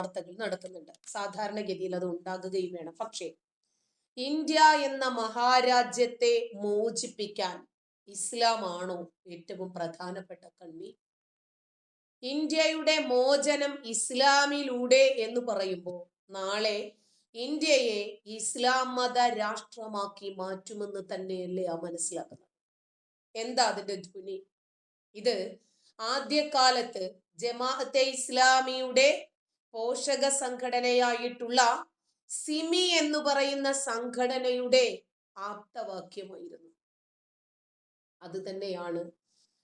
വാർത്തകൾ നടത്തുന്നുണ്ട്. സാധാരണഗതിയിൽ അത് ഉണ്ടാകുകയും വേണം. പക്ഷേ ഇന്ത്യ എന്ന മഹാരാജ്യത്തെ മോചിപ്പിക്കാൻ ഇസ്ലാമാണോ ഏറ്റവും പ്രധാനപ്പെട്ട കണ്ണി? ഇന്ത്യയുടെ മോചനം ഇസ്ലാമിലൂടെ എന്ന് പറയുമ്പോൾ നാളെ ഇന്ത്യയെ ഇസ്ലാം മത രാഷ്ട്രമാക്കി മാറ്റുമെന്ന് തന്നെയല്ലേ ആ മനസ്സിലാക്കുന്നത്? എന്താ അതിന്റെ ധ്വനി? ഇത് ആദ്യകാലത്ത് ജമാഅത്തെ ഇസ്ലാമിയുടെ പോഷക സംഘടനയായിട്ടുള്ള സിമി എന്ന് പറയുന്ന സംഘടനയുടെ ആപ്തവാക്യമായിരുന്നു. അത് തന്നെയാണ്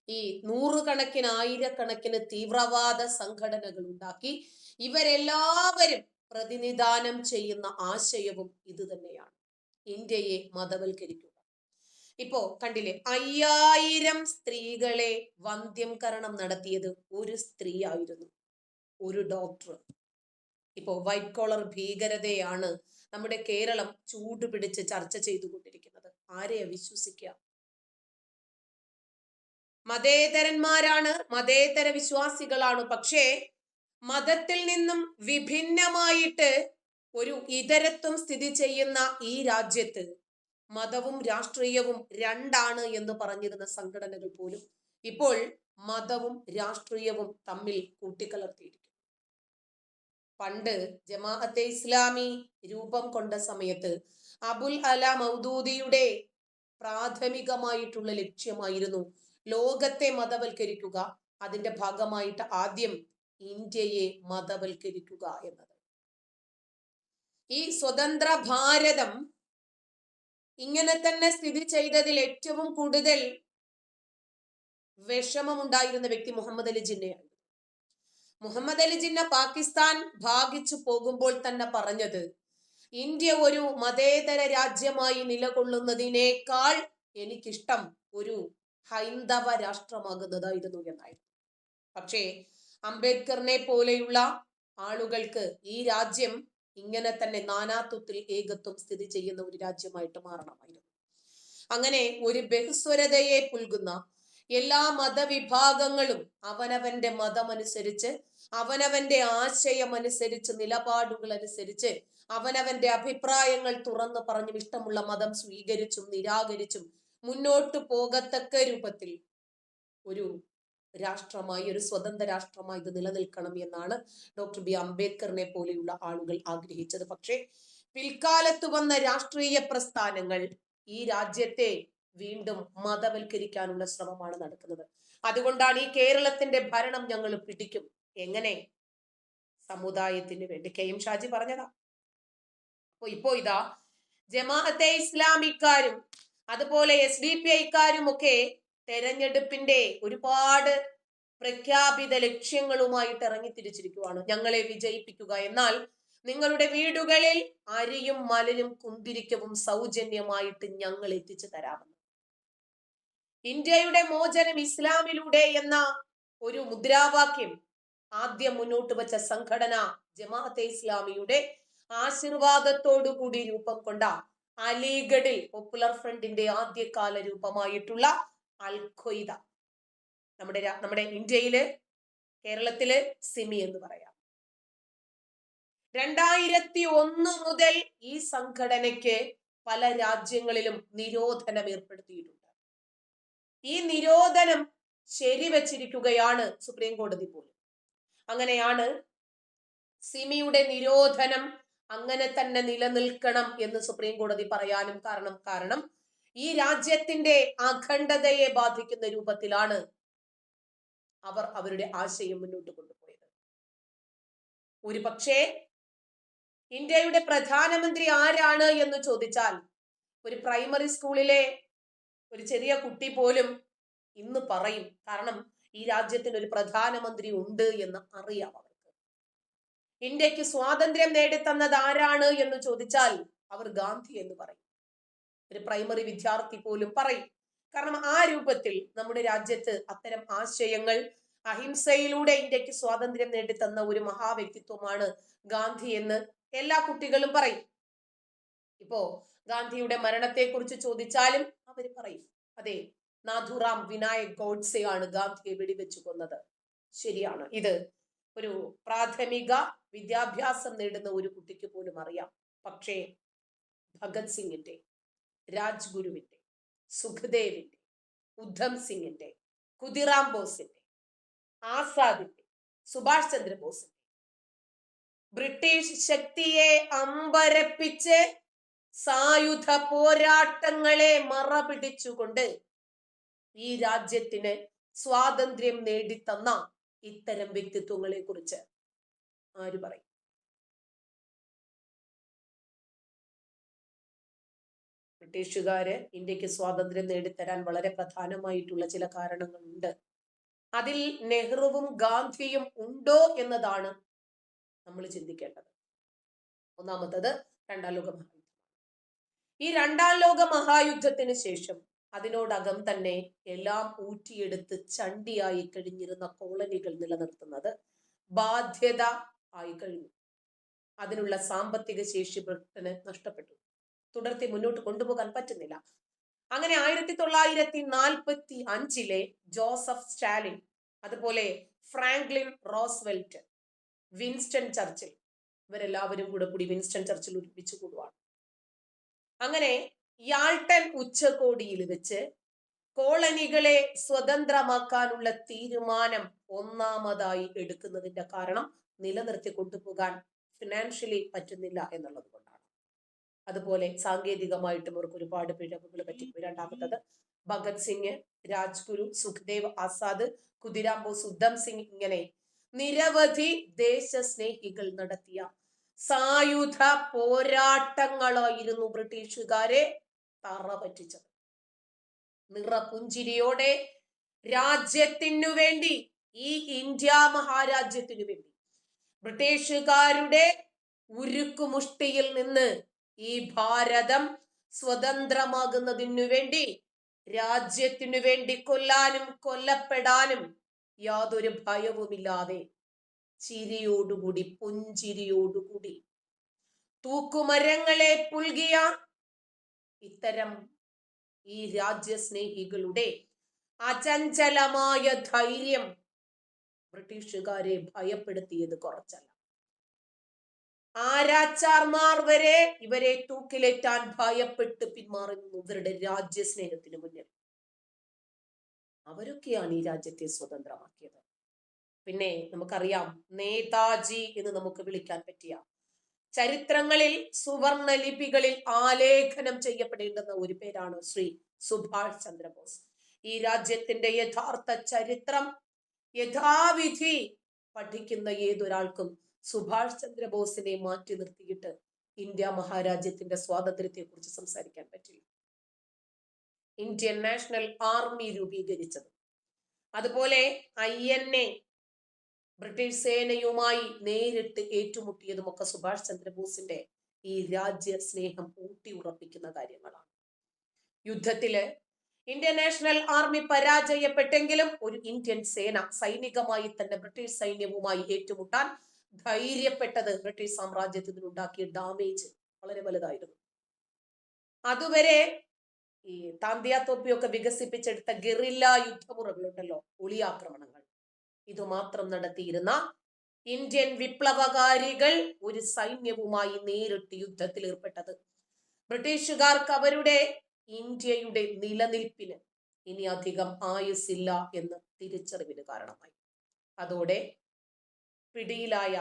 ഈ നൂറുകണക്കിന് ആയിരക്കണക്കിന് തീവ്രവാദ സംഘടനകൾ ഉണ്ടാക്കി. ഇവരെല്ലാവരും പ്രതിനിധാനം ചെയ്യുന്ന ആശയവും ഇത് തന്നെയാണ്. ഇന്ത്യയെ മതവൽക്കരിക്കുക. ഇപ്പോ കണ്ടില്ലേ അയ്യായിരം സ്ത്രീകളെ വന്ധ്യംകരണം നടത്തിയത് ഒരു സ്ത്രീ ആയിരുന്നു. ഒരു ഡോക്ടർ. ഇപ്പോ വൈറ്റ് കോളർ ഭീകരതയാണ് നമ്മുടെ കേരളം ചൂടുപിടിച്ച് ചർച്ച ചെയ്തുകൊണ്ടിരിക്കുന്നത്. ആരെയാ വിശ്വസിക്കുക? മതേതരന്മാരാണ് മതേതര വിശ്വാസികളാണ്. പക്ഷേ മതത്തിൽ നിന്നും വിഭിന്നമായിട്ട് ഒരു ഇതരത്വം സ്ഥിതി ചെയ്യുന്ന ഈ രാജ്യത്ത് മതവും രാഷ്ട്രീയവും രണ്ടാണ് എന്ന് പറഞ്ഞിരുന്ന സംഘടനകൾ പോലും ഇപ്പോൾ മതവും രാഷ്ട്രീയവും തമ്മിൽ കൂട്ടിക്കലർത്തിയിരിക്കുന്നു. പണ്ട് ജമാഅത്തെ ഇസ്ലാമി രൂപം കൊണ്ട സമയത്ത് അബുൽ അല മൗദൂദിയുടെ പ്രാഥമികമായിട്ടുള്ള ലക്ഷ്യമായിരുന്നു ലോകത്തെ മതവൽക്കരിക്കുക. അതിന്റെ ഭാഗമായിട്ട് ആദ്യം ഇന്ത്യയെ മതവൽക്കരിക്കുക എന്നത്. ഈ സ്വതന്ത്ര ഭാരതം ഇങ്ങനെ തന്നെ സ്ഥിതി ചെയ്തതിൽ ഏറ്റവും കൂടുതൽ വിഷമമുണ്ടായിരുന്ന വ്യക്തി മുഹമ്മദ് അലി ജിന്നയാണ്. മുഹമ്മദ് അലി ജിന്ന പാകിസ്ഥാൻ ഭാഗിച്ചു പോകുമ്പോൾ തന്നെ പറഞ്ഞത് ഇന്ത്യ ഒരു മതേതര രാജ്യമായി നിലകൊള്ളുന്നതിനേക്കാൾ എനിക്കിഷ്ടം ഒരു ഹൈന്ദവ രാഷ്ട്രമാകുന്നതായിരുന്നു എന്നായിരുന്നു. പക്ഷേ അംബേദ്കറിനെ പോലെയുള്ള ആളുകൾക്ക് ഈ രാജ്യം ഇങ്ങനെ തന്നെ നാനാത്വത്തിൽ ഏകത്വം സ്ഥിതി ചെയ്യുന്ന ഒരു രാജ്യമായിട്ട് മാറണമായിരുന്നു. അങ്ങനെ ഒരു ബഹുസ്വരതയെ പുൽകുന്ന എല്ലാ മതവിഭാഗങ്ങളും അവനവന്റെ മതമനുസരിച്ച് അവനവന്റെ ആശയം അനുസരിച്ച് നിലപാടുകൾ അനുസരിച്ച് അവനവന്റെ അഭിപ്രായങ്ങൾ തുറന്നു പറഞ്ഞും ഇഷ്ടമുള്ള മതം സ്വീകരിച്ചും നിരാകരിച്ചും മുന്നോട്ടു പോകത്തക്ക രൂപത്തിൽ ഒരു രാഷ്ട്രമായി ഒരു സ്വതന്ത്ര രാഷ്ട്രമായി ഇത് നിലനിൽക്കണം എന്നാണ് ഡോക്ടർ ബി. അംബേദ്കറിനെ പോലെയുള്ള ആളുകൾ ആഗ്രഹിച്ചത്. പക്ഷേ പിൽക്കാലത്ത് വന്ന രാഷ്ട്രീയ പ്രസ്ഥാനങ്ങൾ ഈ രാജ്യത്തെ വീണ്ടും മതവൽക്കരിക്കാനുള്ള ശ്രമമാണ് നടക്കുന്നത്. അതുകൊണ്ടാണ് ഈ കേരളത്തിന്റെ ഭരണം ഞങ്ങൾ പിടിക്കും. എങ്ങനെ? സമുദായത്തിന് വേണ്ടി. കെ എം ഷാജി പറഞ്ഞതാ. അപ്പൊ ഇപ്പോ ഇതാ. ജമാഅത്തെ ഇസ്ലാമിക്കാരും അതുപോലെ എസ് ഡി പി ഐക്കാരും ഒക്കെ തെരഞ്ഞെടുപ്പിന്റെ ഒരുപാട് പ്രഖ്യാപിത ലക്ഷ്യങ്ങളുമായിട്ട് ഇറങ്ങി തിരിച്ചിരിക്കുവാണ് ഞങ്ങളെ വിജയിപ്പിക്കുക. എന്നാൽ നിങ്ങളുടെ വീടുകളിൽ അരിയും മലരും കുന്തിരിക്കവും സൗജന്യമായിട്ട് ഞങ്ങൾ എത്തിച്ചു തരാമെന്ന്. ഇന്ത്യയുടെ മോചനം ഇസ്ലാമിലൂടെ എന്ന ഒരു മുദ്രാവാക്യം ആദ്യം മുന്നോട്ട് വച്ച സംഘടന ജമാഅത്തെ ഇസ്ലാമിയുടെ ആശീർവാദത്തോടു കൂടി രൂപം കൊണ്ട അലിഗഡിൽ പോപ്പുലർ ഫ്രണ്ടിന്റെ ആദ്യകാല രൂപമായിട്ടുള്ള അൽ ഖ്വയ്ദ നമ്മുടെ നമ്മുടെ ഇന്ത്യയിൽ കേരളത്തിൽ സിമി എന്ന് പറയാം. രണ്ടായിരത്തി ഒന്ന് മുതൽ ഈ സംഘടനയ്ക്ക് പല രാജ്യങ്ങളിലും നിരോധനം ഏർപ്പെടുത്തിയിട്ടുണ്ട്. ഈ നിരോധനം ശരിവച്ചിരിക്കുകയാണ് സുപ്രീം കോടതി പോലും. അങ്ങനെയാണ് സിമിയുടെ നിരോധനം അങ്ങനെ തന്നെ നിലനിൽക്കണം എന്ന് സുപ്രീം കോടതി പറയാനും കാരണം കാരണം ഈ രാജ്യത്തിന്റെ അഖണ്ഡതയെ ബാധിക്കുന്ന രൂപത്തിലാണ് അവർ അവരുടെ ആശയം മുന്നോട്ട് കൊണ്ടുപോയത്. ഒരു പക്ഷേ ഇന്ത്യയുടെ പ്രധാനമന്ത്രി ആരാണ് എന്ന് ചോദിച്ചാൽ ഒരു പ്രൈമറി സ്കൂളിലെ ഒരു ചെറിയ കുട്ടി പോലും ഇന്ന് പറയും കാരണം ഈ രാജ്യത്തിന് ഒരു പ്രധാനമന്ത്രി ഉണ്ട് എന്ന് അറിയാം അവർക്ക്. ഇന്ത്യയ്ക്ക് സ്വാതന്ത്ര്യം നേടിത്തന്നത് ആരാണ് എന്ന് ചോദിച്ചാൽ അവർ ഗാന്ധി എന്ന് പറയും. ഒരു പ്രൈമറി വിദ്യാർത്ഥി പോലും പറയും. കാരണം ആ രൂപത്തിൽ നമ്മുടെ രാജ്യത്ത് അത്തരം ആശയങ്ങൾ അഹിംസയിലൂടെ ഇന്ത്യയ്ക്ക് സ്വാതന്ത്ര്യം നേടിത്തന്ന ഒരു മഹാവ്യക്തിത്വമാണ് ഗാന്ധി എന്ന് എല്ലാ കുട്ടികളും പറയും. ഇപ്പോ ഗാന്ധിയുടെ മരണത്തെക്കുറിച്ച് ചോദിച്ചാലും അവർ പറയും. അതെ നാഥുറാം വിനായക് ഗോഡ്സെയാണ് ഗാന്ധിയെ വെടിവെച്ചു കൊന്നത് ശരിയാണ്. ഇത് ഒരു പ്രാഥമിക വിദ്യാഭ്യാസം നേടുന്ന ഒരു കുട്ടിക്ക് പോലും അറിയാം. പക്ഷേ ഭഗത് സിംഗിന്റെ രാജ്ഗുരുവിന്റെ സുഖദേവിന്റെ ഉദ്ധം സിംഗിന്റെ കുതിറാം ബോസിന്റെ ആസാദിന്റെ സുഭാഷ് ചന്ദ്രബോസിന്റെ ബ്രിട്ടീഷ് ശക്തിയെ അമ്പരപ്പിച്ച് സായുധ പോരാട്ടങ്ങളെ മറ പിടിച്ചുകൊണ്ട് ഈ രാജ്യത്തിന് സ്വാതന്ത്ര്യം നേടിത്തന്ന ഇത്തരം വ്യക്തിത്വങ്ങളെ കുറിച്ച് ആര് പറയും? ബ്രിട്ടീഷുകാര് ഇന്ത്യയ്ക്ക് സ്വാതന്ത്ര്യം നേടിത്തരാൻ വളരെ പ്രധാനമായിട്ടുള്ള ചില കാരണങ്ങളുണ്ട്. അതിൽ നെഹ്റുവും ഗാന്ധിയും ഉണ്ടോ എന്നതാണ് നമ്മൾ ചിന്തിക്കേണ്ടത്. ഒന്നാമത്തത് രണ്ടാം ലോക ഈ രണ്ടാം ലോക മഹായുദ്ധത്തിന് ശേഷം അതിനോടകം തന്നെ എല്ലാം ഊറ്റിയെടുത്ത് ചണ്ടിയായി കഴിഞ്ഞിരുന്ന കോളനികൾ നിലനിർത്തുന്നത് ബാധ്യത ആയി കഴിഞ്ഞു. അതിനുള്ള സാമ്പത്തിക ശേഷി ബ്രിട്ടന് നഷ്ടപ്പെട്ടു. തുടർത്തി മുന്നോട്ട് കൊണ്ടുപോകാൻ പറ്റുന്നില്ല. അങ്ങനെ ആയിരത്തി തൊള്ളായിരത്തി നാൽപ്പത്തി അഞ്ചിലെ ജോസഫ് സ്റ്റാലിൻ അതുപോലെ ഫ്രാങ്ക്ലിൻ റോസ്വെൽറ്റ് വിൻസ്റ്റൺ ചർച്ചിൽ ഇവരെല്ലാവരും കൂടെ കൂടി വിൻസ്റ്റൺ ചർച്ചിൽ ഒരുമിച്ച് കൂടുവാണ്. അങ്ങനെ യാൾട്ടൻ ഉച്ചകോടിയിൽ വെച്ച് കോളനികളെ സ്വതന്ത്രമാക്കാനുള്ള തീരുമാനം ഒന്നാമതായി എടുക്കുന്നതിന്റെ കാരണം നിലനിർത്തി കൊണ്ടുപോകാൻ ഫിനാൻഷ്യലി പറ്റുന്നില്ല എന്നുള്ളത് കൊണ്ടാണ്. അതുപോലെ സാങ്കേതികമായിട്ടും അവർക്ക് ഒരുപാട് പിഴവുകൾ പറ്റിപ്പോയി രണ്ടാമത്തത് ഭഗത് സിംഗ് രാജ്ഗുരു സുഖ്ദേവ് ആസാദ് കുതിരാംബോസ് ഉദ്ധം സിംഗ് ഇങ്ങനെ നിരവധി ദേശസ്നേഹികൾ നടത്തിയ സായുധ പോരാട്ടങ്ങളായിരുന്നു ബ്രിട്ടീഷുകാരെ തറ പറ്റിച്ചത് നിറപുഞ്ചിരിയോടെ രാജ്യത്തിനു വേണ്ടി ഈ ഇന്ത്യ മഹാരാജ്യത്തിനു വേണ്ടി ബ്രിട്ടീഷുകാരുടെ ഉരുക്കുമുഷ്ടിയിൽ നിന്ന് ഈ ഭാരതം സ്വതന്ത്രമാകുന്നതിനു വേണ്ടി രാജ്യത്തിനു വേണ്ടി കൊല്ലാനും കൊല്ലപ്പെടാനും യാതൊരു ഭയവുമില്ലാതെ ചിരിയോടുകൂടി പുഞ്ചിരിയോടുകൂടി. തൂക്കുമരങ്ങളെ പുൽകിയ ഇത്തരം ഈ രാജ്യസ്നേഹികളുടെ അചഞ്ചലമായ ധൈര്യം ബ്രിട്ടീഷുകാരെ ഭയപ്പെടുത്തിയത് കുറച്ചല്ല. ആരാച്ചാർമാർ വരെ ഇവരെ തൂക്കിലേറ്റാൻ ഭയപ്പെട്ട് പിന്മാറുന്നു ഇവരുടെ രാജ്യസ്നേഹത്തിന് മുന്നിൽ. അവരൊക്കെയാണ് ഈ രാജ്യത്തെ സ്വതന്ത്രമാക്കിയത്. പിന്നെ നമുക്കറിയാം നേതാജി എന്ന് നമുക്ക് വിളിക്കാൻ പറ്റിയ. ചരിത്രങ്ങളിൽ സുവർണ ലിപികളിൽ ആലേഖനം ചെയ്യപ്പെടേണ്ടുന്ന ഒരു പേരാണ് ശ്രീ സുഭാഷ് ചന്ദ്രബോസ്. ഈ രാജ്യത്തിന്റെ യഥാർത്ഥ ചരിത്രം യഥാവിധി പഠിക്കുന്ന ഏതൊരാൾക്കും സുഭാഷ് ചന്ദ്രബോസിനെ മാറ്റി നിർത്തിയിട്ട് ഇന്ത്യ മഹാരാജ്യത്തിന്റെ സ്വാതന്ത്ര്യത്തെ കുറിച്ച് സംസാരിക്കാൻ പറ്റില്ല. ഇന്ത്യൻ നാഷണൽ ആർമി രൂപീകരിച്ചത്. അതുപോലെ ഐ എൻ എ ബ്രിട്ടീഷ് സേനയുമായി നേരിട്ട് ഏറ്റുമുട്ടിയതുമൊക്കെ സുഭാഷ് ചന്ദ്രബോസിന്റെ ഈ രാജ്യ സ്നേഹം ഊട്ടി ഉറപ്പിക്കുന്ന കാര്യങ്ങളാണ്. യുദ്ധത്തിൽ ഇന്ത്യൻ നാഷണൽ ആർമി പരാജയപ്പെട്ടെങ്കിലും ഒരു ഇന്ത്യൻ സേന സൈനികമായി തന്നെ ബ്രിട്ടീഷ് സൈന്യവുമായി ഏറ്റുമുട്ടാൻ ധൈര്യപ്പെട്ടത് ബ്രിട്ടീഷ് സാമ്രാജ്യത്തിന് ഉണ്ടാക്കിയ ഡാമേജ് വളരെ വലുതായിരുന്നു. അതുവരെ ഈ താന്തിയ തോപ്പിയൊക്കെ വികസിപ്പിച്ചെടുത്ത ഗറില്ല യുദ്ധമുറകളുണ്ടല്ലോ ഒളിയാക്രമണങ്ങൾ. ഇതുമാത്രം നടത്തിയിരുന്ന ഇന്ത്യൻ വിപ്ലവകാരികൾ ഒരു സൈന്യവുമായി നേരിട്ട് യുദ്ധത്തിൽ ഏർപ്പെട്ടത്. ബ്രിട്ടീഷുകാർക്ക് അവരുടെ ഇന്ത്യയുടെ നിലനിൽപ്പിന് ഇനി അധികം ആയുസില്ല എന്ന് തിരിച്ചറിവിന് കാരണമായി. അതോടെ പിടിയിലായ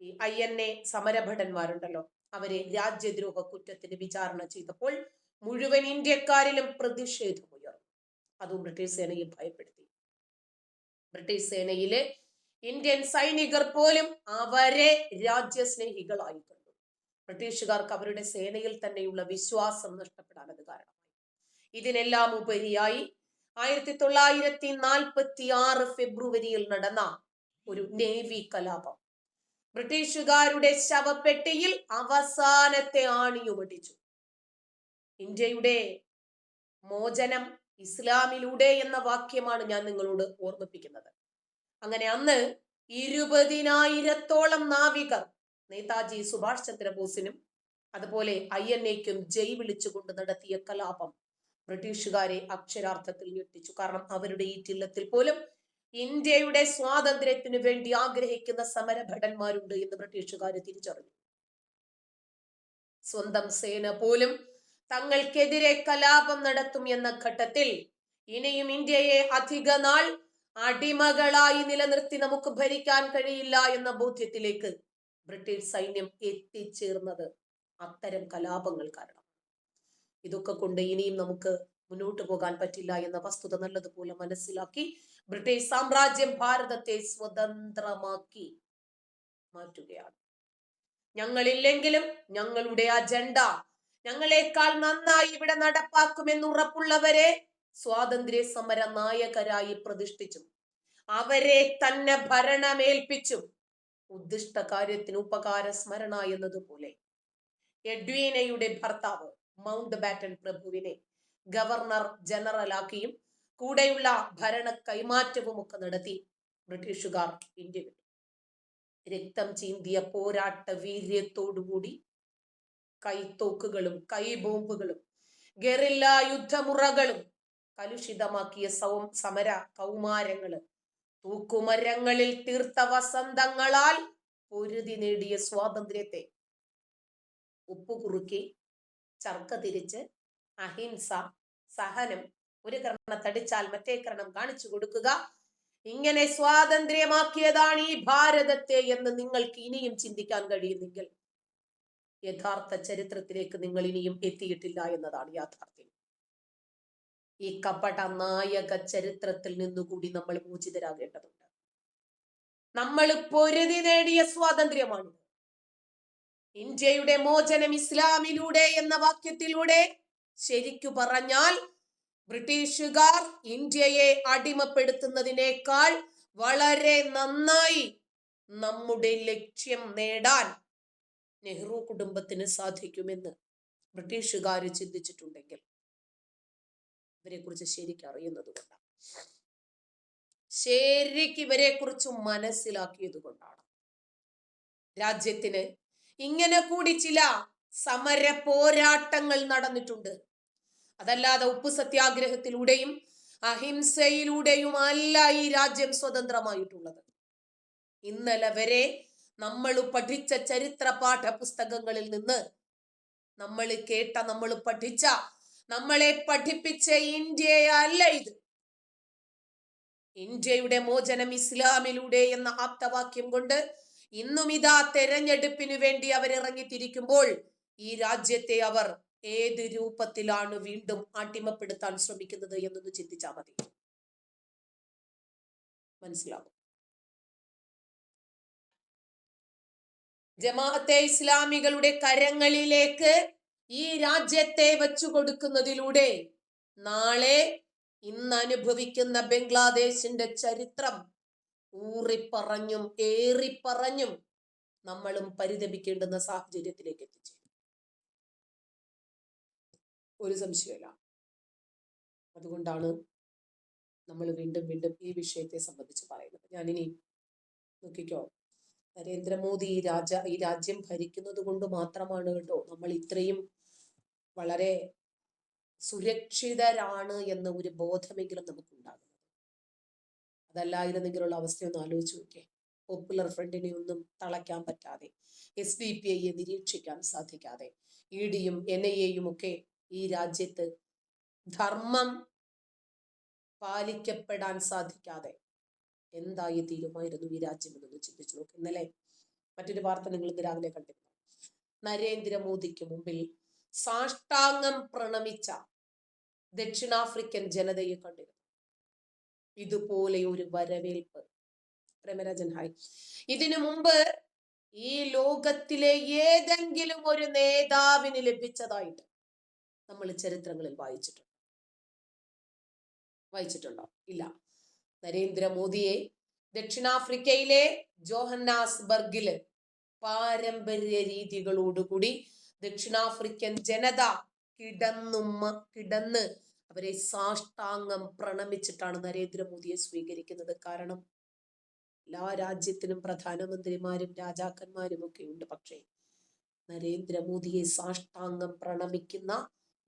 ഈ ഐ എൻ എ സമരഭടന്മാരുണ്ടല്ലോ അവരെ രാജ്യദ്രോഹ കുറ്റത്തിന് വിചാരണ ചെയ്തപ്പോൾ മുഴുവൻ ഇന്ത്യക്കാരിലും പ്രതിഷേധമുയർന്നു അതും ബ്രിട്ടീഷ് സേനയെ ഭയപ്പെടുത്തി. ബ്രിട്ടീഷ് സേനയിലെ ഇന്ത്യൻ സൈനികർ പോലും അവരെ രാജ്യസ്നേഹികളായി കണ്ടു ബ്രിട്ടീഷുകാർക്ക് അവരുടെ സേനയിൽ തന്നെയുള്ള വിശ്വാസം നഷ്ടപ്പെടാൻ അത് കാരണമായി. ഇതിനെല്ലാം ഉപരിയായി ആയിരത്തി തൊള്ളായിരത്തി നാൽപ്പത്തി ആറ് ഫെബ്രുവരിയിൽ നടന്ന ഒരു നേവി കലാപം. ബ്രിട്ടീഷുകാരുടെ ശവപ്പെട്ടിയിൽ അവസാനത്തെ ആണിയുമടിച്ചു. ഇന്ത്യയുടെ മോചനം ഇസ്ലാമിലൂടെ എന്ന വാക്യമാണ് ഞാൻ നിങ്ങളോട് ഓർമ്മിപ്പിക്കുന്നത്. അങ്ങനെ അന്ന് ഇരുപതിനായിരത്തോളം നാവികർ നേതാജി സുഭാഷ് ചന്ദ്രബോസിനും അതുപോലെ ഐ എൻ എക്കും ജയ് വിളിച്ചുകൊണ്ട് നടത്തിയ കലാപം ബ്രിട്ടീഷുകാരെ അക്ഷരാർത്ഥത്തിൽ ഞെട്ടിച്ചു. കാരണം അവരുടെ ഈ ചില്ലത്തിൽ പോലും ഇന്ത്യയുടെ സ്വാതന്ത്ര്യത്തിനു വേണ്ടി ആഗ്രഹിക്കുന്ന സമരഭടന്മാരുണ്ട് എന്ന് ബ്രിട്ടീഷുകാർ തിരിച്ചറിഞ്ഞു. സ്വന്തം സേന പോലും തങ്ങൾക്കെതിരെ കലാപം നടത്തും എന്ന ഘട്ടത്തിൽ ഇനിയും ഇന്ത്യയെ അധിക നാൾ അടിമകളായി നിലനിർത്തി നമുക്ക് ഭരിക്കാൻ കഴിയില്ല എന്ന ബോധ്യത്തിലേക്ക് ബ്രിട്ടീഷ് സൈന്യം എത്തിച്ചേർന്നത് അത്തരം കലാപങ്ങൾ കാരണം. ഇതൊക്കെ കൊണ്ട് ഇനിയും നമുക്ക് മുന്നോട്ട് പോകാൻ പറ്റില്ല എന്ന വസ്തുത നല്ലതുപോലെ മനസ്സിലാക്കി ബ്രിട്ടീഷ് സാമ്രാജ്യം ഭാരതത്തെ സ്വതന്ത്രമാക്കി മാറ്റുകയാണ്. ഞങ്ങളില്ലെങ്കിലും ഞങ്ങളുടെ അജണ്ട ഞങ്ങളെക്കാൾ നന്നായി ഇവിടെ നടപ്പാക്കുമെന്ന് ഉറപ്പുള്ളവരെ സ്വാതന്ത്ര്യ സമര നായകരായി പ്രതിഷ്ഠിച്ചു. അവരെ തന്നെ ഭരണമേൽപ്പിച്ചു ഉദ്ദിഷ്ട കാര്യത്തിന് ഉപകാര സ്മരണ എന്നതുപോലെ എഡ്വീനയുടെ ഭർത്താവ് മൗണ്ട് ബാറ്റൺ പ്രഭുവിനെ ഗവർണർ ജനറൽ ജനറലാക്കിയും കൂടെയുള്ള ഭരണ കൈമാറ്റവും ഒക്കെ നടത്തി ബ്രിട്ടീഷുകാർ ഇന്ത്യ രക്തം ചീന്തിയ പോരാട്ട വീര്യത്തോടുകൂടി കൈത്തോക്കുകളും കൈബോംബുകളും ഗറില്ല യുദ്ധമുറകളും കലുഷിതമാക്കിയ സൗ സമര കൗമാരങ്ങൾ തൂക്കുമരങ്ങളിൽ തീർത്ത വസന്തങ്ങളാൽ പൊരുതി നേടിയ സ്വാതന്ത്ര്യത്തെ ഉപ്പുകുറുക്കി ചർക്ക തിരിച്ച് അഹിംസ സഹനം ഒരു കർണ തടിച്ചാൽ മറ്റേ കർണം കാണിച്ചു കൊടുക്കുക. ഇങ്ങനെ സ്വാതന്ത്ര്യമാക്കിയതാണ് ഈ ഭാരതത്തെ എന്ന് നിങ്ങൾക്ക് ഇനിയും ചിന്തിക്കാൻ കഴിയുന്നെങ്കിൽ യഥാർത്ഥ ചരിത്രത്തിലേക്ക് നിങ്ങൾ ഇനിയും എത്തിയിട്ടില്ല എന്നതാണ് യാഥാർത്ഥ്യം. ഈ കപട നായക ചരിത്രത്തിൽ നിന്നുകൂടി നമ്മൾ മോചിതരാകേണ്ടതുണ്ട്. നമ്മൾ പൊരുതി നേടിയ സ്വാതന്ത്ര്യമാണ്. ഇന്ത്യയുടെ മോചനം ഇസ്ലാമിലൂടെ എന്ന വാക്യത്തിലൂടെ ശരിക്കു പറഞ്ഞാൽ ബ്രിട്ടീഷുകാർ ഇന്ത്യയെ അടിമപ്പെടുത്തുന്നതിനേക്കാൾ വളരെ നന്നായി നമ്മുടെ ലക്ഷ്യം നേടാൻ നെഹ്റു കുടുംബത്തിന് സാധിക്കുമെന്ന് ബ്രിട്ടീഷുകാർ ചിന്തിച്ചിട്ടുണ്ടെങ്കിൽ ഇവരെ കുറിച്ച് ശരിക്കും അറിയുന്നത് കൊണ്ടാണ്. ശരിക്ക് ഇവരെ കുറിച്ച് മനസ്സിലാക്കിയത് കൊണ്ടാണ്. രാജ്യത്തിന് ഇങ്ങനെ കൂടി ചില സമര പോരാട്ടങ്ങൾ നടന്നിട്ടുണ്ട്. അതല്ലാതെ ഉപ്പ് സത്യാഗ്രഹത്തിലൂടെയും അഹിംസയിലൂടെയും അല്ല ഈ രാജ്യം സ്വതന്ത്രമായിട്ടുള്ളത്. ഇന്നലെ വരെ നമ്മൾ പഠിച്ച ചരിത്ര പാഠപുസ്തകങ്ങളിൽ നിന്ന് നമ്മൾ കേട്ട നമ്മൾ പഠിച്ച നമ്മളെ പഠിപ്പിച്ച ഇന്ത്യയല്ല ഇത്. ഇന്ത്യയുടെ മോചനം ഇസ്ലാമിലൂടെ എന്ന ആപ്തവാക്യം കൊണ്ട് ഇന്നും ഇതാ തെരഞ്ഞെടുപ്പിനു വേണ്ടി അവർ ഇറങ്ങിത്തിരിക്കുമ്പോൾ ഈ രാജ്യത്തെ അവർ ഏത് രൂപത്തിലാണ് വീണ്ടും അടിമപ്പെടുത്താൻ ശ്രമിക്കുന്നത് എന്നൊന്ന് ചിന്തിച്ചാൽ മതി. മനസ്സിലാകും? ജമാഅത്തെ ഇസ്ലാമികളുടെ കരങ്ങളിലേക്ക് ഈ രാജ്യത്തെ വെച്ചു കൊടുക്കുന്നതിലൂടെ നാളെ ഇന്ന് അനുഭവിക്കുന്ന ബംഗ്ലാദേശിന്റെ ചരിത്രം ഊറിപ്പറഞ്ഞും ഏറിപ്പറഞ്ഞും നമ്മളും പരിതപിക്കേണ്ടുന്ന സാഹചര്യത്തിലേക്ക് എത്തിച്ചേരും. ഒരു സംശയമല്ല അതുകൊണ്ടാണ് നമ്മൾ വീണ്ടും വീണ്ടും ഈ വിഷയത്തെ സംബന്ധിച്ച് പറയുന്നത്. ഞാനിനി നോക്കിക്കോ. നരേന്ദ്രമോദി ഈ രാജ ഈ രാജ്യം ഭരിക്കുന്നത് കൊണ്ട് മാത്രമാണ് കേട്ടോ നമ്മൾ ഇത്രയും വളരെ സുരക്ഷിതരാണ് എന്ന ഒരു ബോധമെങ്കിലും നമുക്കുണ്ടാകുന്നത്. അതല്ലായിരുന്നെങ്കിലുള്ള അവസ്ഥയൊന്ന് ആലോചിച്ച് നോക്കിയേ. പോപ്പുലർ ഫ്രണ്ടിനെ ഒന്നും തളയ്ക്കാൻ പറ്റാതെ എസ് ഡി പി ഐയെ നിരീക്ഷിക്കാൻ സാധിക്കാതെ ഇ ഡിയും എൻ ഐ എയും ഒക്കെ ഈ രാജ്യത്ത് ധർമ്മം പാലിക്കപ്പെടാൻ സാധിക്കാതെ എന്തായി തീരുമായിരുന്നു ഈ രാജ്യം എന്നൊന്ന് ചിന്തിച്ചു നോക്ക്. ഇന്നലെ മറ്റൊരു വാർത്ത നിങ്ങൾ ഇന്ന് രാവിലെ കണ്ടിരുന്നു. നരേന്ദ്രമോദിക്ക് മുമ്പിൽ സാഷ്ടാംഗം പ്രണമിച്ച ദക്ഷിണാഫ്രിക്കൻ ജനതയെ കണ്ടിരുന്നു. ഇതുപോലെ ഒരു വരവേൽപ്പ്. പ്രേമരാജൻ ഹായ് ഇതിനു മുമ്പ് ഈ ലോകത്തിലെ ഏതെങ്കിലും ഒരു നേതാവിന് ലഭിച്ചതായിട്ട് നമ്മൾ ചരിത്രങ്ങളിൽ വായിച്ചിട്ടുണ്ട്. വായിച്ചിട്ടുണ്ടോ? ഇല്ല. നരേന്ദ്രമോദിയെ ദക്ഷിണാഫ്രിക്കയിലെ ജോഹന്നാസ്ബർഗിൽ പാരമ്പര്യ രീതികളോടുകൂടി ദക്ഷിണാഫ്രിക്കൻ ജനത കിടന്നുമ്മ കിടന്ന് അവരെ സാഷ്ടാംഗം പ്രണമിച്ചിട്ടാണ് നരേന്ദ്രമോദിയെ സ്വീകരിക്കുന്നത്. കാരണം എല്ലാ രാജ്യത്തിനും പ്രധാനമന്ത്രിമാരും രാജാക്കന്മാരും ഒക്കെ ഉണ്ട്. പക്ഷേ നരേന്ദ്രമോദിയെ സാഷ്ടാംഗം പ്രണമിക്കുന്ന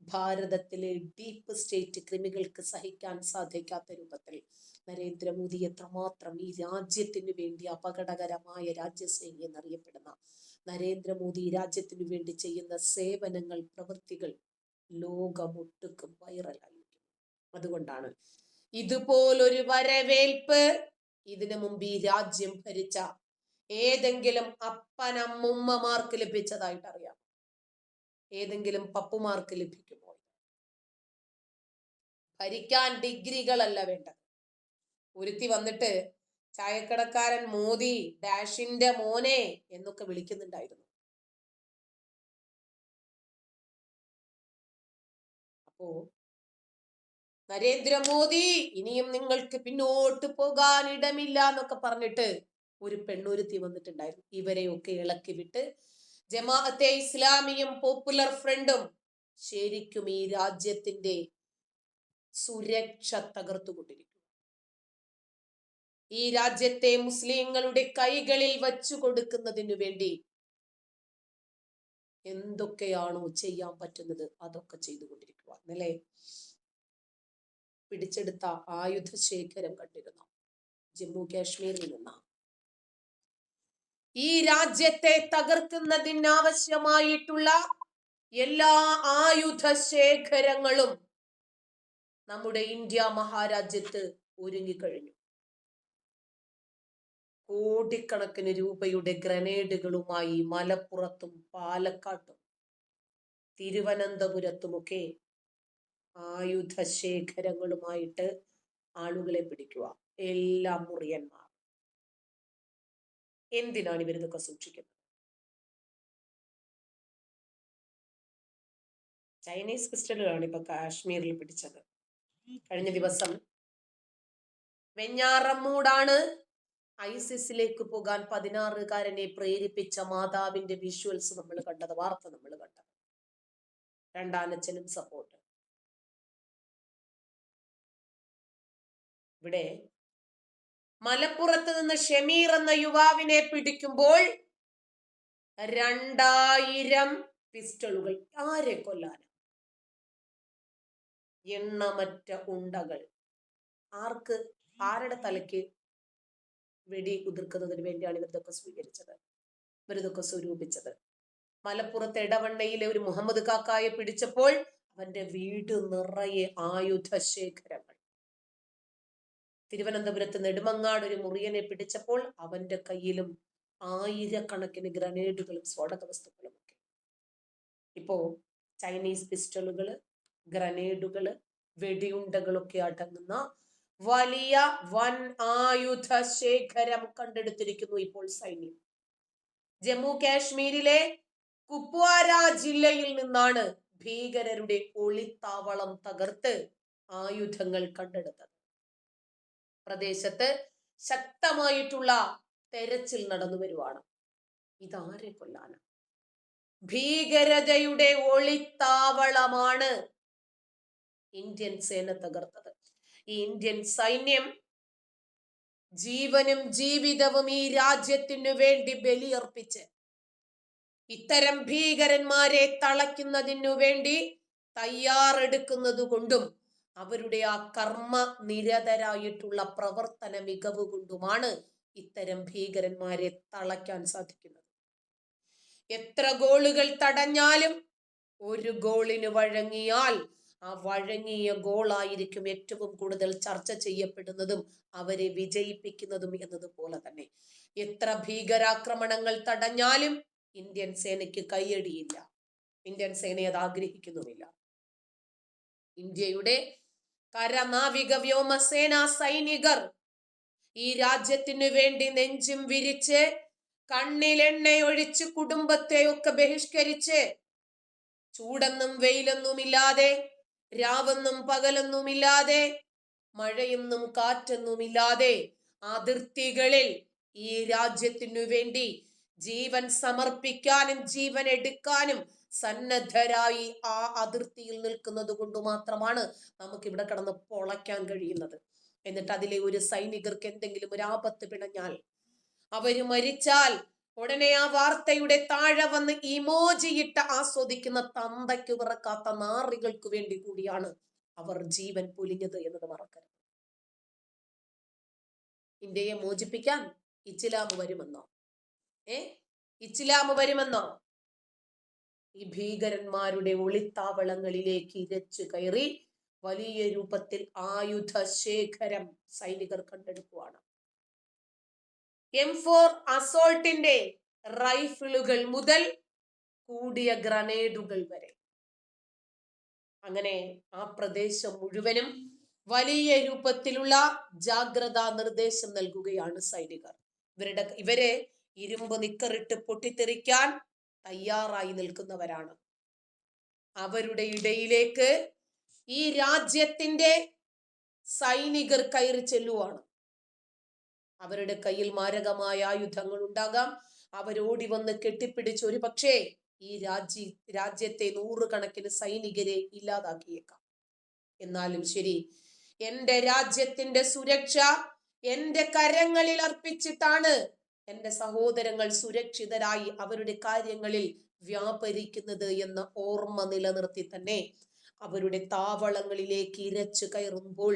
ഭാരതത്തിലെ ഡീപ്പ് സ്റ്റേറ്റ് ക്രിമികൾക്ക് സഹിക്കാൻ സാധിക്കാത്ത രൂപത്തിൽ നരേന്ദ്രമോദി എത്രമാത്രം ഈ രാജ്യത്തിന് വേണ്ടി അപകടകരമായ രാജ്യസ്നേഹി എന്നറിയപ്പെടുന്ന നരേന്ദ്രമോദി രാജ്യത്തിന് വേണ്ടി ചെയ്യുന്ന സേവനങ്ങൾ പ്രവൃത്തികൾ ലോകമൊട്ടുക്കും വൈറലായിരിക്കും അതുകൊണ്ടാണ് ഇതുപോലൊരു വരവേൽപ്പ് ഇതിനു മുമ്പ് ഈ രാജ്യം ഭരിച്ച ഏതെങ്കിലും അപ്പനമ്മുമ്മമാർക്ക് ലഭിച്ചതായിട്ട് അറിയാം ഏതെങ്കിലും പപ്പുമാർക്ക് ലഭിക്കുമോ? ഭരിക്കാൻ ഡിഗ്രികളല്ല വേണ്ടത്. ഒരുത്തി വന്നിട്ട് ചായക്കടക്കാരൻ മോദി ഡാഷിന്റെ മോനെ എന്നൊക്കെ വിളിക്കുന്നുണ്ടായിരുന്നു. അപ്പോ നരേന്ദ്രമോദി ഇനിയും നിങ്ങൾക്ക് പിന്നോട്ട് പോകാൻ ഇടമില്ല എന്നൊക്കെ പറഞ്ഞിട്ട് ഒരു പെണ്ണൊരുത്തി വന്നിട്ടുണ്ടായിരുന്നു. ഇവരെയൊക്കെ ഇളക്കി വിട്ട് ജമാഅത്തെ ഇസ്ലാമിയും പോപ്പുലർ ഫ്രണ്ടും ശരിക്കും ഈ രാജ്യത്തിന്റെ സുരക്ഷ തകർത്തുകൊണ്ടിരിക്കുന്നു. ഈ രാജ്യത്തെ മുസ്ലിങ്ങളുടെ കൈകളിൽ വച്ചു കൊടുക്കുന്നതിനു വേണ്ടി എന്തൊക്കെയാണോ ചെയ്യാൻ പറ്റുന്നത് അതൊക്കെ ചെയ്തുകൊണ്ടിരിക്കുക അല്ലേ? പിടിച്ചെടുത്ത ആയുധ ശേഖരം കണ്ടിരുന്നു? ജമ്മു കാശ്മീരിൽ നിന്നാണ്. ഈ രാജ്യത്തെ തകർക്കുന്നതിനാവശ്യമായിട്ടുള്ള എല്ലാ ആയുധ ശേഖരങ്ങളും നമ്മുടെ ഇന്ത്യ മഹാരാജ്യത്ത് ഒരുങ്ങിക്കഴിഞ്ഞു. കോടിക്കണക്കിന് രൂപയുടെ ഗ്രനേഡുകളുമായി മലപ്പുറത്തും പാലക്കാട്ടും തിരുവനന്തപുരത്തുമൊക്കെ ആയുധ ശേഖരങ്ങളുമായിട്ട് ആളുകളെ പിടിക്കുക. എല്ലാ മുറിയന്മാർ. എന്തിനാണ് ഇവരിതൊക്കെ സൂക്ഷിക്കുന്നത്? ചൈനീസ് പിസ്റ്റലുകളാണ് ഇപ്പൊ കാശ്മീരിൽ പിടിച്ചത്. കഴിഞ്ഞ ദിവസം വെഞ്ഞാറമ്മൂടാണ് ഐസിസിലേക്ക് പോകാൻ പതിനാറുകാരനെ പ്രേരിപ്പിച്ച മാതാവിന്റെ വിഷ്വൽസ് നമ്മൾ കണ്ടത് വാർത്ത നമ്മൾ കണ്ടത്. രണ്ടാനച്ഛനും സപ്പോർട്ട് ഇവിടെ മലപ്പുറത്ത് നിന്ന് ഷമീർ എന്ന യുവാവിനെ പിടിക്കുമ്പോൾ രണ്ടായിരം പിസ്റ്റളുകൾ. ആരെ കൊല്ലാൻ എണ്ണമറ്റ ഉണ്ടകൾ. ആർക്ക്? ആരുടെ തലയ്ക്ക് വെടി ഉതിർക്കുന്നതിന് വേണ്ടിയാണ് ഇവരിതൊക്കെ സ്വീകരിച്ചത്. ഇവരിതൊക്കെ സ്വരൂപിച്ചത്. മലപ്പുറത്ത് ഇടവണ്ണയിലെ ഒരു മുഹമ്മദ് കാക്കായെ പിടിച്ചപ്പോൾ അവന്റെ വീട് നിറയെ ആയുധ ശേഖരങ്ങൾ തിരുവനന്തപുരത്ത് നെടുമങ്ങാട് ഒരു മുറിയനെ പിടിച്ചപ്പോൾ അവന്റെ കയ്യിലും ആയിരക്കണക്കിന് ഗ്രനേഡുകളും സ്ഫോടക വസ്തുക്കളും ഒക്കെ ഇപ്പോ ചൈനീസ് പിസ്റ്റളുകൾ ഗ്രനേഡുകൾ വെടിയുണ്ടകളൊക്കെ അടങ്ങുന്ന വലിയ വൻ ആയുധ ശേഖരം കണ്ടെടുത്തിരിക്കുന്നു ഇപ്പോൾ സൈന്യം. ജമ്മു കാശ്മീരിലെ കുപ്വാര ജില്ലയിൽ നിന്നാണ് ഭീകരരുടെ ഒളിത്താവളം തകർത്ത് ആയുധങ്ങൾ കണ്ടെടുത്തത്. പ്രദേശത്ത് ശക്തമായിട്ടുള്ള തെരച്ചിൽ നടന്നു വരുവാണ്. ഇതാരെ കൊല്ലാനാണ് ഭീകരതയുടെ ഒളിത്താവളമാണ് ഇന്ത്യൻ സേന തകർത്തത്. ഈ ഇന്ത്യൻ സൈന്യം ജീവനും ജീവിതവും ഈ രാജ്യത്തിനു വേണ്ടി ബലിയർപ്പിച്ച് ഇത്തരം ഭീകരന്മാരെ തളയ്ക്കുന്നതിനു വേണ്ടി തയ്യാറെടുക്കുന്നത് കൊണ്ടും അവരുടെ ആ കർമ്മ നിരതരായിട്ടുള്ള പ്രവർത്തന മികവ് കൊണ്ടുമാണ് ഇത്തരം ഭീകരന്മാരെ തളയ്ക്കാൻ സാധിക്കുന്നത്. എത്ര ഗോളുകൾ തടഞ്ഞാലും ഒരു ഗോളിന് വഴങ്ങിയാൽ ആ വഴങ്ങിയ ഗോളായിരിക്കും ഏറ്റവും കൂടുതൽ ചർച്ച ചെയ്യപ്പെടുന്നതും അവരെ വിജയിപ്പിക്കുന്നതും എന്നതുപോലെ തന്നെ. എത്ര ഭീകരാക്രമണങ്ങൾ തടഞ്ഞാലും ഇന്ത്യൻ സേനയ്ക്ക് കൈയടിയില്ല ഇന്ത്യൻ സേന അത് ആഗ്രഹിക്കുന്നുമില്ല. ഇന്ത്യയുടെ കരനാവിക വ്യോമസേന സൈനികർ. ഈ രാജ്യത്തിനു വേണ്ടി നെഞ്ചും വിരിച്ച് കണ്ണിലെണ്ണയൊഴിച്ച് കുടുംബത്തെയൊക്കെ ബഹിഷ്കരിച്ച് ചൂടെന്നും വെയിലൊന്നുമില്ലാതെ രാവെന്നും പകലൊന്നുമില്ലാതെ മഴയൊന്നും കാറ്റൊന്നുമില്ലാതെ അതിർത്തികളിൽ ഈ രാജ്യത്തിനു വേണ്ടി ജീവൻ സമർപ്പിക്കാനും ജീവൻ എടുക്കാനും സന്നദ്ധരായി ആ അതിർത്തിയിൽ നിൽക്കുന്നത് കൊണ്ട് മാത്രമാണ് നമുക്ക് ഇവിടെ കിടന്ന് പൊളയ്ക്കാൻ കഴിയുന്നത്. എന്നിട്ട് അതിലെ ഒരു സൈനികർക്ക് എന്തെങ്കിലും ഒരു ആപത്ത് പിണഞ്ഞാൽ അവർ മരിച്ചാൽ ഉടനെ ആ വാർത്തയുടെ താഴെ വന്ന് ഇമോജിയിട്ട് ആസ്വദിക്കുന്ന തന്തയ്ക്ക് പിറക്കാത്ത നാറികൾക്ക് വേണ്ടി കൂടിയാണ് അവർ ജീവൻ പൊലിഞ്ഞത് എന്നത് മറക്കരുത്. ഇന്ത്യയെ മോചിപ്പിക്കാൻ ഇച്ചിലാമ് വരുമെന്നോ? ഏ? ഇച്ചിലാമ് വരുമെന്നോ? ഈ ഭീകരന്മാരുടെ ഒളിത്താവളങ്ങളിലേക്ക് ഇരച്ചു കയറി വലിയ രൂപത്തിൽ ആയുധ ശേഖരം സൈനികർ കണ്ടെടുക്കുവാണ്. എം ഫോർ അസോൾട്ടിന്റെ റൈഫിളുകൾ മുതൽ കൂടിയ ഗ്രനേഡുകൾ വരെ. അങ്ങനെ ആ പ്രദേശം മുഴുവനും വലിയ രൂപത്തിലുള്ള ജാഗ്രതാ നിർദ്ദേശം നൽകുകയാണ് സൈനികർ. ഇവരുടെ ഇവരെ ഇരുമ്പ് നിക്കറിട്ട് പൊട്ടിത്തെറിക്കാൻ തയ്യാറായി നിൽക്കുന്നവരാണ്. അവരുടെ ഇടയിലേക്ക് ഈ രാജ്യത്തിന്റെ സൈനികർ കയറി ചെല്ലുവാണ്. അവരുടെ കയ്യിൽ മാരകമായ ആയുധങ്ങൾ ഉണ്ടാകാം. അവരോടി വന്ന് കെട്ടിപ്പിടിച്ച് ഒരു പക്ഷേ ഈ രാജ്യ രാജ്യത്തെ നൂറുകണക്കിന് സൈനികരെ ഇല്ലാതാക്കിയേക്കാം. എന്നാലും ശരി എന്റെ രാജ്യത്തിന്റെ സുരക്ഷ എന്റെ കരങ്ങളിൽ അർപ്പിച്ചിട്ടാണ് എന്റെ സഹോദരങ്ങൾ സുരക്ഷിതരായി അവരുടെ കാര്യങ്ങളിൽ വ്യാപരിക്കുന്നത് എന്ന ഓർമ്മ നിലനിർത്തി തന്നെ അവരുടെ താവളങ്ങളിലേക്ക് ഇരച്ചു കയറുമ്പോൾ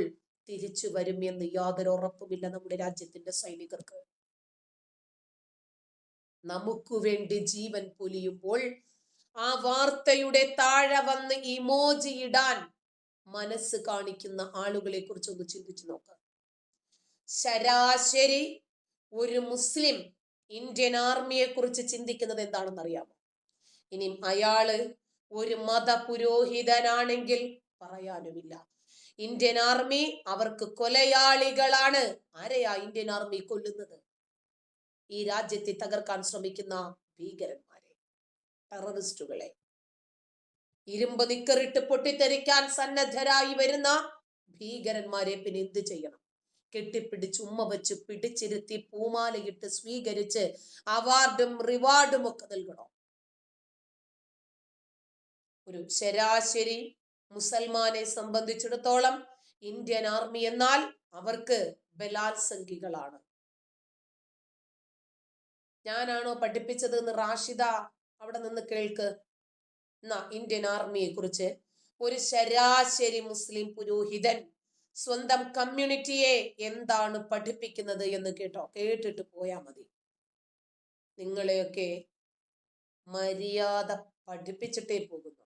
തിരിച്ചു വരും എന്ന് യാതൊരു ഉറപ്പുമില്ല നമ്മുടെ രാജ്യത്തിന്റെ സൈനികർക്ക്. നമുക്ക് വേണ്ടി ജീവൻ പൊലിയുമ്പോൾ ആ വാർത്തയുടെ താഴെ വന്ന് ഇമോജി ഇടാൻ മനസ്സ് കാണിക്കുന്ന ആളുകളെ കുറിച്ച് ഒന്ന് ചിന്തിച്ചു നോക്കാം. ശരാശരി ഒരു മുസ്ലിം ഇന്ത്യൻ ആർമിയെ കുറിച്ച് ചിന്തിക്കുന്നത് എന്താണെന്ന് അറിയാമോ ഇനി അയാൾ ഒരു മത പുരോഹിതനാണെങ്കിൽ പറയാനുമില്ല. ഇന്ത്യൻ ആർമി അവർക്ക് കൊലയാളികളാണ്. ആരെയാ ഇന്ത്യൻ ആർമി കൊല്ലുന്നത്? ഈ രാജ്യത്തെ തകർക്കാൻ ശ്രമിക്കുന്ന ഭീകരന്മാരെ ടെററിസ്റ്റുകളെ. ഇരുമ്പ് നിക്കറിട്ട് പൊട്ടിത്തെറിക്കാൻ സന്നദ്ധരായി വരുന്ന ഭീകരന്മാരെ പിന്നെ എന്ത് ചെയ്യണം? കെട്ടിപ്പിടിച്ച് ഉമ്മ വെച്ച് പിടിച്ചിരുത്തി പൂമാലയിട്ട് സ്വീകരിച്ച് അവാർഡും റിവാർഡും ഒക്കെ നൽകണം. ഒരു ശരാശരി മുസൽമാനെ സംബന്ധിച്ചിടത്തോളം ഇന്ത്യൻ ആർമി എന്നാൽ അവർക്ക് ബലാത്സംഗികളാണ്. ഞാനാണോ പഠിപ്പിച്ചത് എന്ന് റാഷിദ അവിടെ നിന്ന് കേൾക്ക്. എന്നാ ഇന്ത്യൻ ആർമിയെ കുറിച്ച് ഒരു ശരാശരി മുസ്ലിം പുരോഹിതൻ സ്വന്തം കമ്മ്യൂണിറ്റിയെ എന്താണ് പഠിപ്പിക്കുന്നത് എന്ന് കേട്ടോ കേട്ടിട്ട് പോയാൽ മതി. നിങ്ങളെയൊക്കെ മര്യാദ പഠിപ്പിച്ചിട്ടേ പോകുന്നു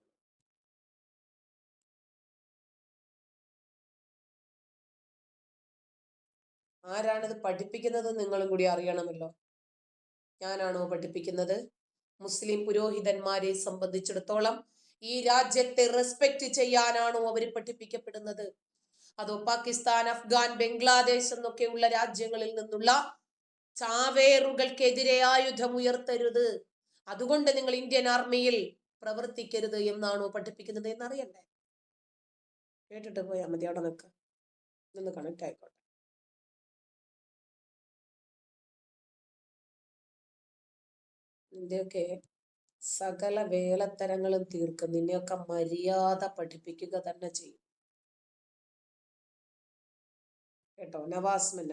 ആരാണിത് പഠിപ്പിക്കുന്നത് നിങ്ങളും കൂടി അറിയണമല്ലോ. ഞാനാണോ പഠിപ്പിക്കുന്നത്? മുസ്ലിം പുരോഹിതന്മാരെ സംബന്ധിച്ചിടത്തോളം ഈ രാജ്യത്തെ റെസ്പെക്ട് ചെയ്യാനാണോ അവർ പഠിപ്പിക്കപ്പെടുന്നത്? അതോ പാകിസ്ഥാൻ അഫ്ഗാൻ ബംഗ്ലാദേശ് എന്നൊക്കെയുള്ള രാജ്യങ്ങളിൽ നിന്നുള്ള ചാവേറുകൾക്കെതിരെ ആയുധം ഉയർത്തരുത്. അതുകൊണ്ട് നിങ്ങൾ ഇന്ത്യൻ ആർമിയിൽ പ്രവർത്തിക്കരുത് എന്നാണോ പഠിപ്പിക്കുന്നത് എന്നറിയണ്ടേ? കേട്ടിട്ട് പോയാൽ മതി അവിടെ നിൽക്കുക നിന്ന് കണക്ട് ആയിക്കോട്ടെ. നിന്റെയൊക്കെ സകല വേലത്തരങ്ങളും തീർക്കും. നിന്നെയൊക്കെ മര്യാദ പഠിപ്പിക്കുക തന്നെ ചെയ്യും. കേട്ടോ. നവാസ് മന്ന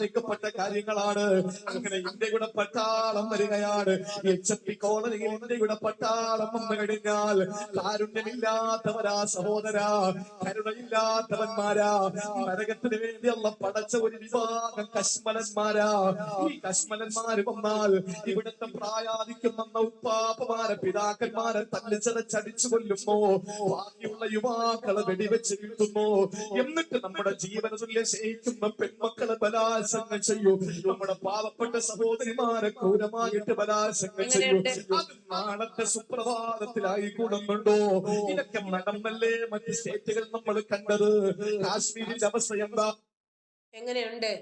തീരുമാനിക്കപ്പെട്ട കാര്യങ്ങളാണ്. അങ്ങനെ ഇന്ത്യയുടെ പട്ടാളം വരികയാണ്. എച്ച് എം പി കോളനിയിൽ ഇന്ത്യയുടെ പട്ടാളം വന്നു കഴിഞ്ഞാൽ കാരുണ്യമില്ലാത്തവരാ സഹോദരാ കരുണയില്ലാത്തവന്മാരാ നരകത്തിന് വേണ്ടിയുള്ള പടച്ച ഒരു വിഭാഗം കശ്മലന്മാരാ. ഈ കശ്മലന്മാര് വന്നാൽ ഇവിടുത്തെ പ്രായാധിക്യം വന്ന ഉപ്പാപ്പമാരെ പിതാക്കന്മാരെ തല്ലിച്ചതച്ചടിച്ചു കൊല്ലുമോ ബാക്കിയുള്ള യുവാക്കളെ വെടിവെച്ച് വീഴ്ത്തുന്നു. എന്നിട്ട് നമ്മുടെ ജീവന തുല്യ പെൺമക്കളെ പെൺമക്കളെ ബലാത്സംഗം ചെയ്യൂ. നമ്മുടെ പാവപ്പെട്ട സഹോദരിമാരെ ക്രൂരമായിട്ട് ബലാത്സംഗം ചെയ്യൂ. അത് നാളത്തെ സുപ്രഭാതത്തിലായി കൂടുന്നുണ്ടോ ഇതൊക്കെ നടന്നല്ലേ മറ്റ് സ്റ്റേറ്റുകൾ നമ്മൾ കണ്ടത്. കാശ്മീരിന്റെ അവസ്ഥ എന്താ? എങ്ങനെയുണ്ട്?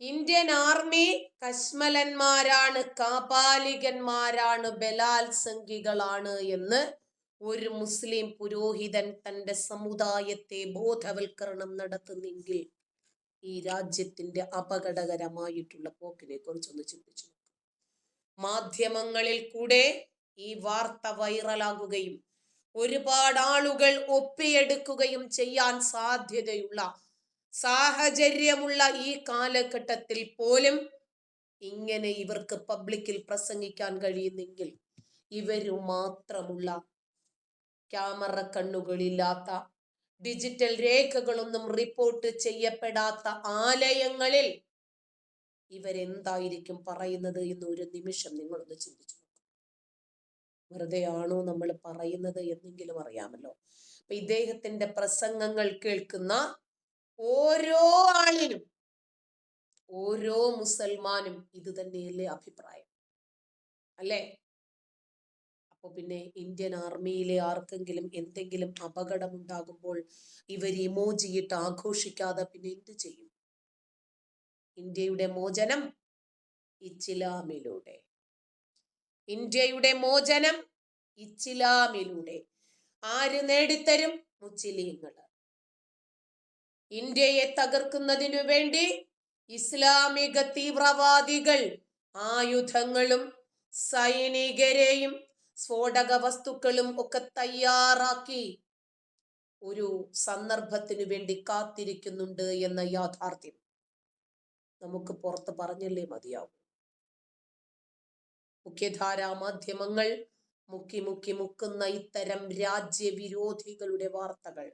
ഇന്ത്യൻ ആർമി കശ്മലന്മാരാണ് കാപാലികന്മാരാണ് ബലാത്സംഗികളാണ് എന്ന് ഒരു മുസ്ലിം പുരോഹിതൻ തന്റെ സമുദായത്തെ ബോധവൽക്കരണം നടത്തുന്നെങ്കിൽ ഈ രാജ്യത്തിന്റെ അപകടകരമായിട്ടുള്ള പോക്കിനെ കുറിച്ചൊന്ന് ചിന്തിച്ചു. മാധ്യമങ്ങളിൽ കൂടെ ഈ വാർത്ത വൈറലാകുകയും ഒരുപാട് ആളുകൾ ഒപ്പിയെടുക്കുകയും ചെയ്യാൻ സാധ്യതയുള്ള സാഹചര്യമുള്ള ഈ കാലഘട്ടത്തിൽ പോലും ഇങ്ങനെ ഇവർക്ക് പബ്ലിക്കിൽ പ്രസംഗിക്കാൻ കഴിയുന്നെങ്കിൽ ഇവരു മാത്രമുള്ള ക്യാമറ കണ്ണുകളില്ലാത്ത ഡിജിറ്റൽ രേഖകളൊന്നും റിപ്പോർട്ട് ചെയ്യപ്പെടാത്ത ആലയങ്ങളിൽ ഇവരെന്തായിരിക്കും പറയുന്നത് എന്ന് ഒരു നിമിഷം നിങ്ങളൊന്ന് ചിന്തിച്ചു നോക്ക്. വെറുതെ ആണോ നമ്മൾ പറയുന്നത് എന്നെങ്കിലും അറിയാമല്ലോ. അപ്പൊ ഇദ്ദേഹത്തിന്റെ പ്രസംഗങ്ങൾ കേൾക്കുന്ന ഓരോ ആളിനും ഓരോ മുസൽമാനും ഇത് തന്നെയല്ലേ അഭിപ്രായം. അല്ലേ? അപ്പൊ പിന്നെ ഇന്ത്യൻ ആർമിയിലെ ആർക്കെങ്കിലും എന്തെങ്കിലും അപകടം ഉണ്ടാകുമ്പോൾ ഇവർ ഇമോജിയിട്ട് ആഘോഷിക്കാതെ പിന്നെ എന്ത് ചെയ്യും? ഇന്ത്യയുടെ മോചനം ഇച്ചിലാമിലൂടെ ഇന്ത്യയുടെ മോചനം ഇച്ചിലാമിലൂടെ ആര് നേടിത്തരും? മുസ്ലിങ്ങൾ. ഇന്ത്യയെ തകർക്കുന്നതിനു വേണ്ടി ഇസ്ലാമിക തീവ്രവാദികൾ ആയുധങ്ങളും സൈനികരെയും സ്ഫോടക വസ്തുക്കളും ഒക്കെ തയ്യാറാക്കി. ഒരു സന്ദർഭത്തിനു വേണ്ടി കാത്തിരിക്കുന്നുണ്ട് എന്ന യാഥാർത്ഥ്യം. നമുക്ക് പുറത്ത് പറഞ്ഞല്ലേ മതിയാവും. മുഖ്യധാരാ മാധ്യമങ്ങൾ മുക്കി മുക്കി മുക്കുന്ന ഇത്തരം രാജ്യവിരോധികളുടെ വാർത്തകൾ.